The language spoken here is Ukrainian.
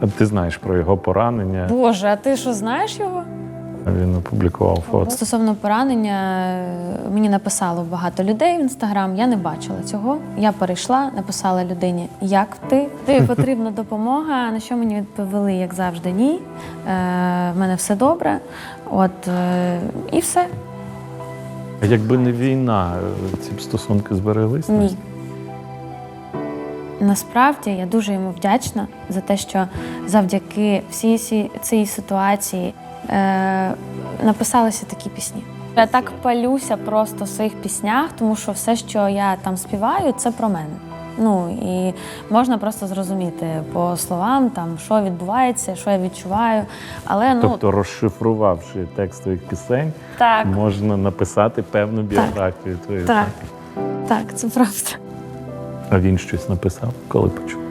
А ти знаєш про його поранення. Боже, а ти що знаєш його? Він опублікував фото. Стосовно поранення, мені написало багато людей в інстаграм. Я не бачила цього. Я перейшла, написала людині, як ти? Тобі потрібна допомога. На що мені відповіли, як завжди, ні. Е, в мене все добре. От е, і все. Якби не війна, е, ці б стосунки збереглись? Ні. Насправді я дуже йому вдячна за те, що завдяки всій цій- цій ситуації е, написалися такі пісні. Я так палюся просто в своїх піснях, тому що все, що я там співаю, це про мене. Ну і можна просто зрозуміти по словам, там що відбувається, що я відчуваю. Але ну Тобто, розшифрувавши текст твоїх пісень, так, можна написати певну біографію твою. так, так, це правда. А він щось написав, коли почув.